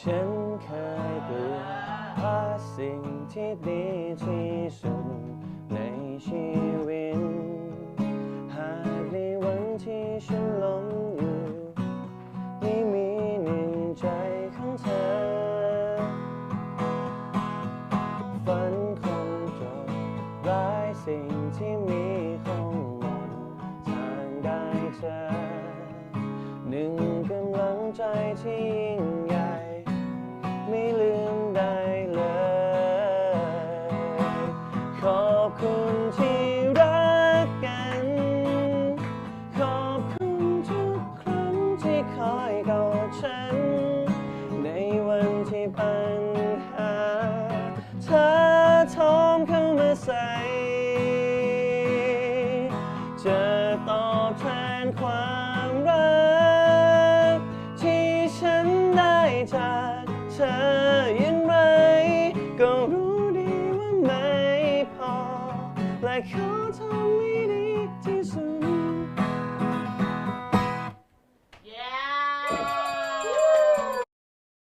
ฉันเคยกลัวว่าสิ่งที่ดีที่สุดในชีวิต หากในวันที่ฉันล้มอยู่ไม่มีหนึ่งใจของเธอ ฝันคงจบร้ายสิ่งที่มีคงหมดทางได้เจอหนึ่ง ใจที่ยิ่งใหญ่ ไม่ลืมได้เลย ขอบคุณที่รักกัน ขอบคุณทุกครั้งที่คอยกอดฉัน ในวันที่ปัน I can't